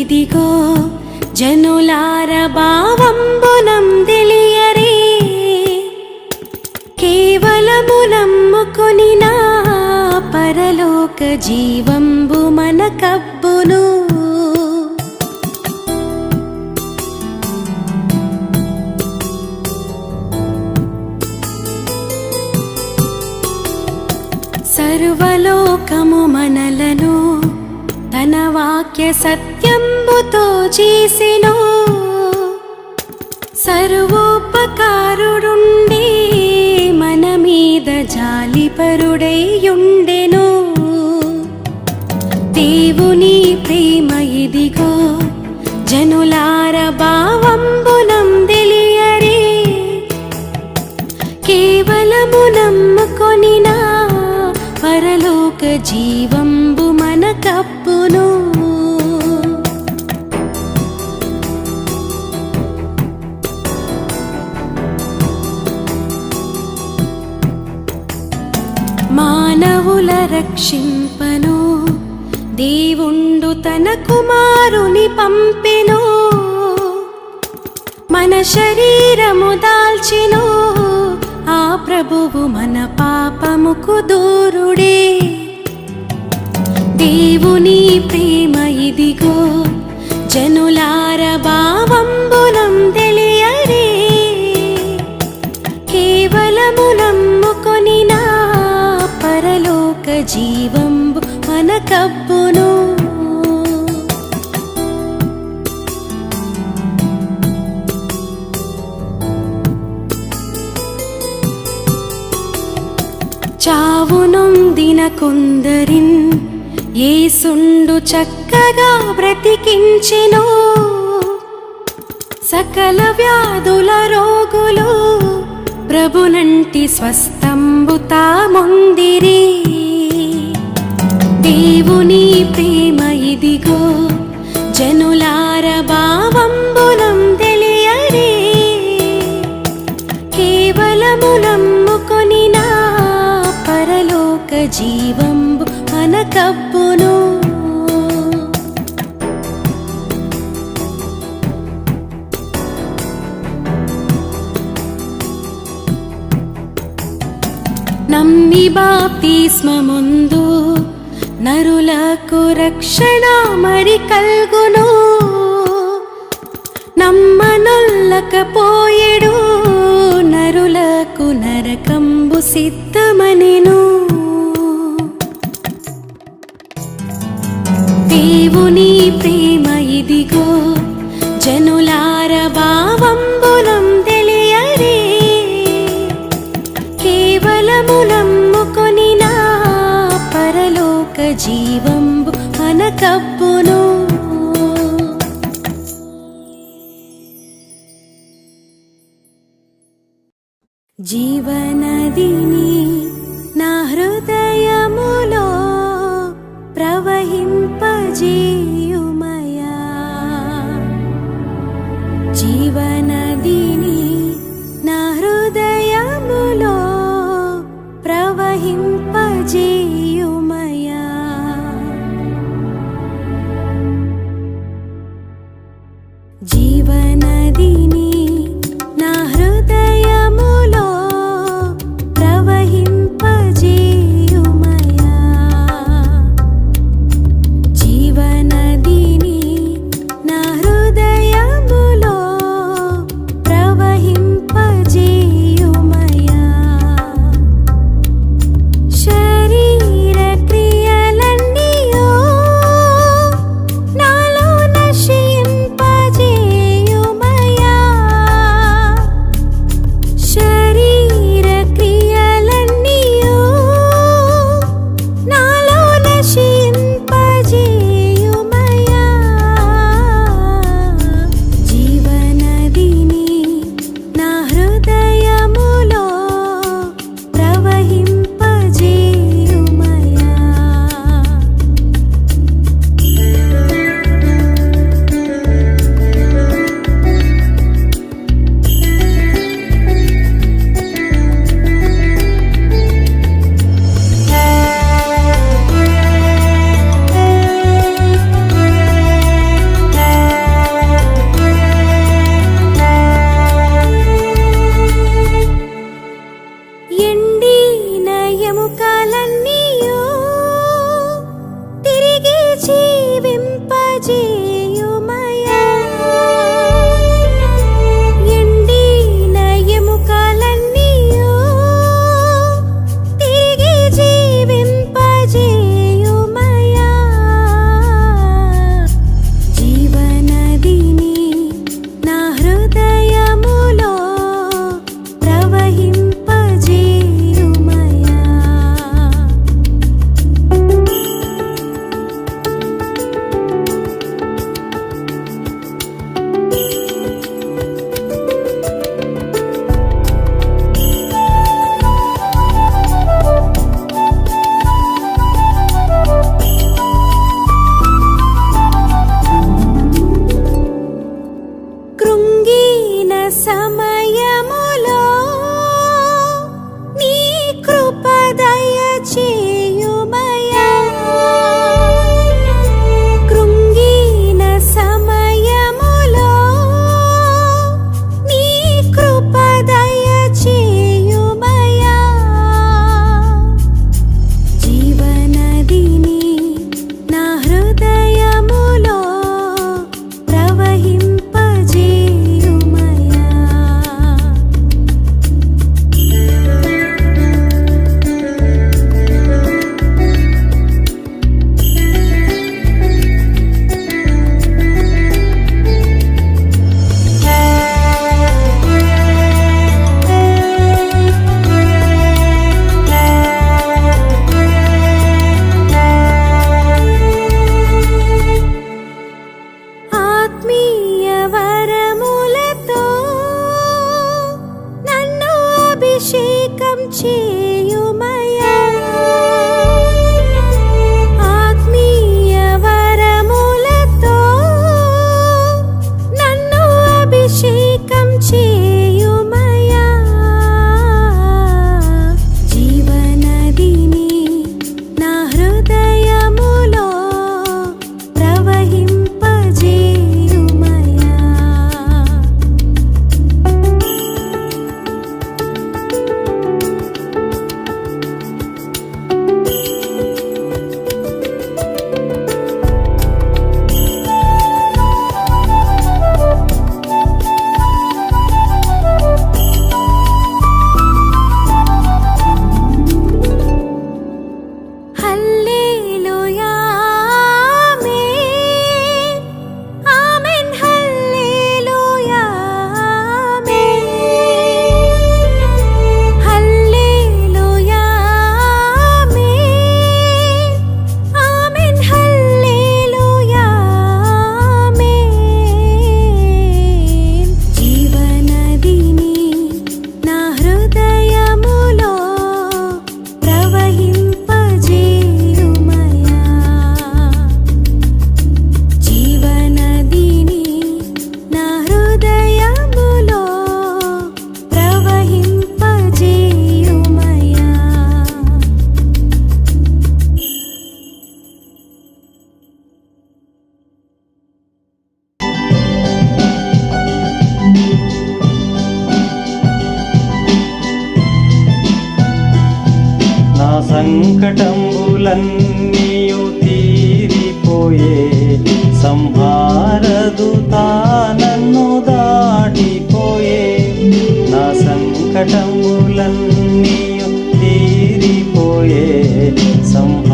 ఇదిగో జనులార భావంబునం తెలియరే. కేవలము నమ్ముకొని నా పరలోక జీవంబు మన కబ్బును. సర్వలోకము మనలను తన వాక్య సత్యంబుతో చేసెను. సర్వోపకారుడుండి మన మీద జాలిపరుడైయుండెను దేవుని ప్రేమ ఇదిగో జనులార భావంబునం తెలియరే. కేవలము నమ్ముకొని నా పరలోక జీవంబు మన మానవుల రక్షింపను. దేవుండు తన కుమారుని పంపెను. మన శరీరము దాల్చెను. ఆ ప్రభువు మన పాపముకు దూరుడే. దేవుని ప్రేమ ఇదిగో జనులార భావం జీవంబు మన కబ్బును చావునొందిన కొందరిన్ ఏసుండు చక్కగా బ్రతికించెను. సకల వ్యాధుల రోగులు ప్రభునంటి స్వస్తంబుతా ముందిరి. దేవుని ప్రేమ ఇదిగో జనులార భావంబులం తెలియరే. కేవలము నమ్ముకొని నా పరలోక జీవంబు అనకబ్బును నమ్మి నమ్మి బాప్తిస్మముందు నరులకు రక్షణ మరి కల్గును. నమ్మనొల్లకపోయెడు నరులకు నరకంబు సిద్ధమనిను. దేవుని ప్రేమ ఇదిగో జనులార భావం జీవంబు అనకబ్బును జీవనదిని సంహారదు తానన్ను దాటిపోయే నా సంకటములన్నీ తీరిపోయే. సంహార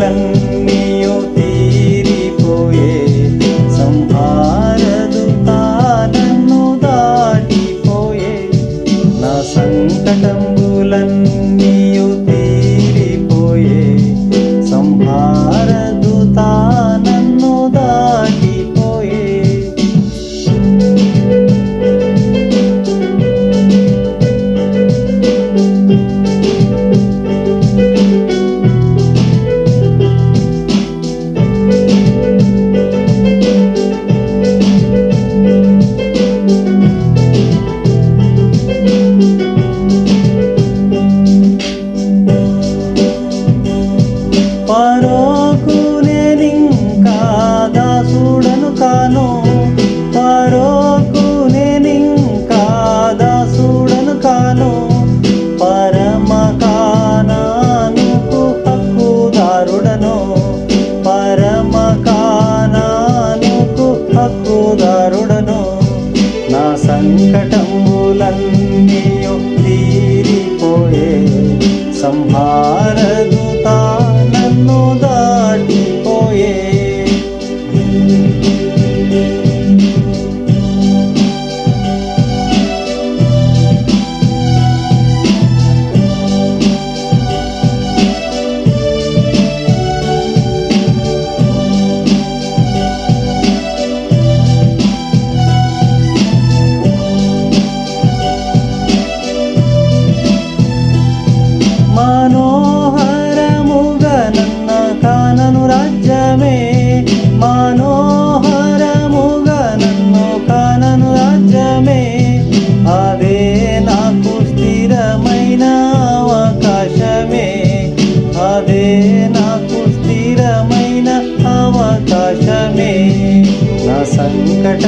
కోరికలన్నీయో తీరిపోయే సంహారదు తానన్ను దాటిపోయే నా సంకటంబులన్నీయో సంకటములన్నీయు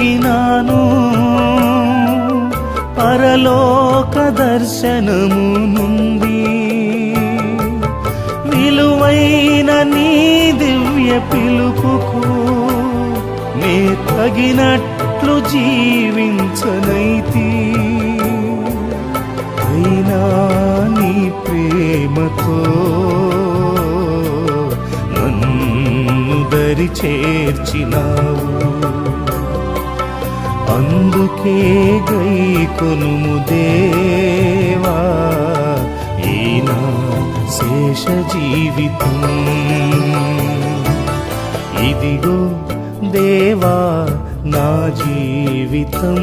కలిగినాను పరలోక దర్శనము నుండి విలువైన నీ దివ్య పిలుపుకు నే తగినట్లు జీవించనైతి. అయినా నీ ప్రేమతో నన్ను దరి చేర్చినావు అందుకే గై కొనుము దేవా. ఈనా శేష జీవితం. ఇదిగో దేవా నా జీవితం.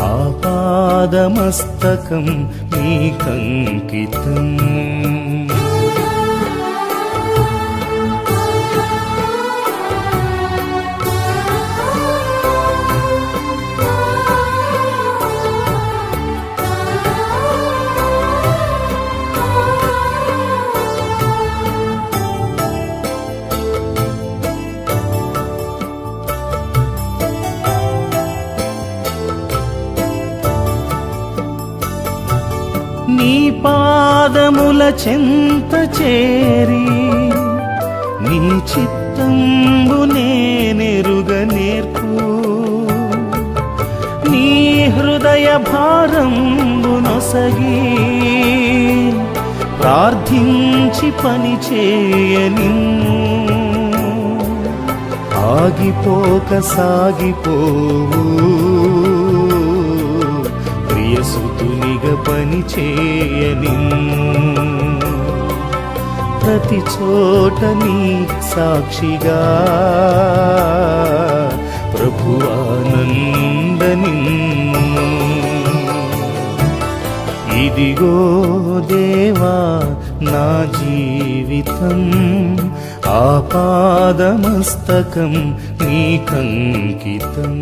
ఆపాదమస్తకం నీకంకితం నీ పాదముల చెంత చేరి నీ చిత్తంబు నేనెరుగ నేర్పు. నీ హృదయ భారంబు నొసగి ప్రార్థించి పని చేయ నిన్ను. ఆగిపోక సాగిపోవు. సుతునిగా పని నిన్ను ప్రతి చోట నీ సాక్షిగా ప్రభువానంద నిన్ను ఇదిగో దేవా నా జీవితం ఆపాదమస్తకం నీకంకితం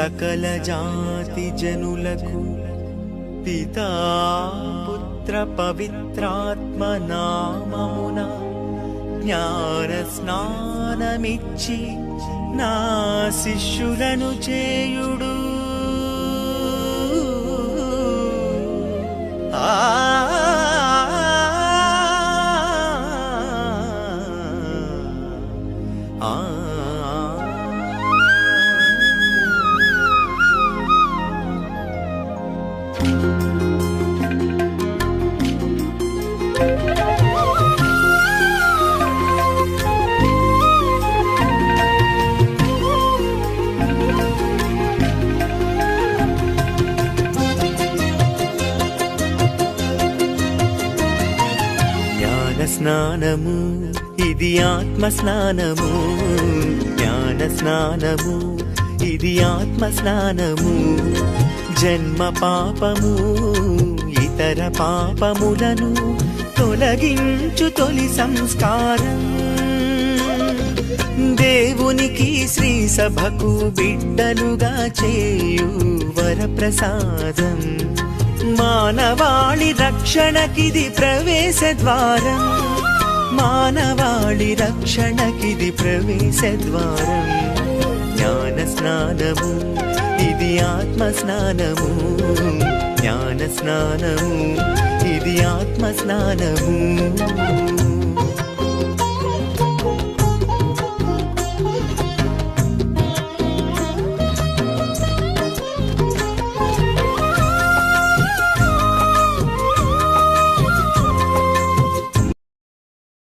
సకల జాతి జనులకు పితా పుత్ర పవిత్రాత్మ నామమున జ్ఞాన స్నానమిచ్చి నా శిష్యులను చేయుడు ఆ స్నానము ఇది ఆత్మ స్నానము జ్ఞాన స్నానము ఇది ఆత్మ స్నానము జన్మ పాపము ఇతర పాపములను తొలగించు తొలి సంస్కారం. దేవునికి శ్రీ సభకు బిడ్డలుగా చేయు వరప్రసాదం. మానవాళి రక్షణకిది ప్రవేశ ద్వారం. మానవాళి రక్షణకిది ప్రవేశ ద్వారం. జ్ఞాన స్నానము ఇది ఆత్మ స్నానము. జ్ఞాన స్నానము ఇది ఆత్మ స్నానము.